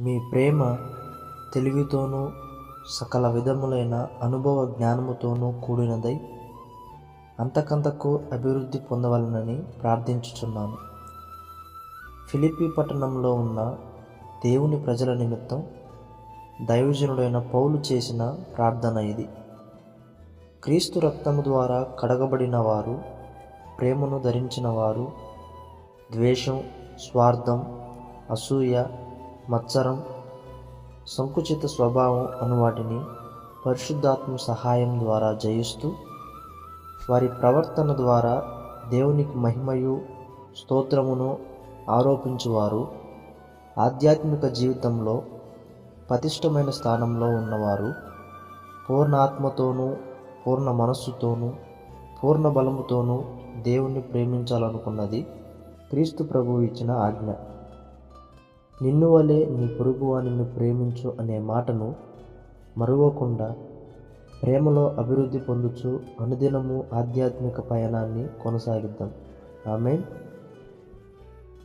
మీ ప్రేమ తెలివితోనూ సకల విధములైన అనుభవ జ్ఞానముతోనూ కూడినదై అంతకంతకు అభివృద్ధి పొందవలనని ప్రార్థించుచున్నాను. ఫిలిపి పట్టణంలో ఉన్న దేవుని ప్రజల నిమిత్తం దైవజనుడైన పౌలు చేసిన ప్రార్థన ఇది. క్రీస్తు రక్తము ద్వారా కడగబడిన వారు ప్రేమను ధరించిన వారు ద్వేషం స్వార్థం అసూయ మత్సరం సంకుచిత స్వభావం అను వాటిని పరిశుద్ధాత్మ సహాయం ద్వారా జయిస్తూ వారి ప్రవర్తన ద్వారా దేవునికి మహిమయు స్తోత్రమును ఆరోపించువారు. ఆధ్యాత్మిక జీవితంలో పతిష్టమైన స్థానంలో ఉన్నవారు పూర్ణాత్మతోనూ పూర్ణ మనస్సుతోనూ పూర్ణ బలముతోనూ దేవుణ్ణి ప్రేమించాలనుకున్నది క్రీస్తు ప్రభువు ఇచ్చిన ఆజ్ఞ. నిన్ను వలె నీ పొరుగువానిని ప్రేమించు అనే మాటను మరువకుండా ప్రేమలో అభివృద్ధి పొందుచు అనుదినము ఆధ్యాత్మిక పయనాన్ని కొనసాగిద్దాం. ఆమె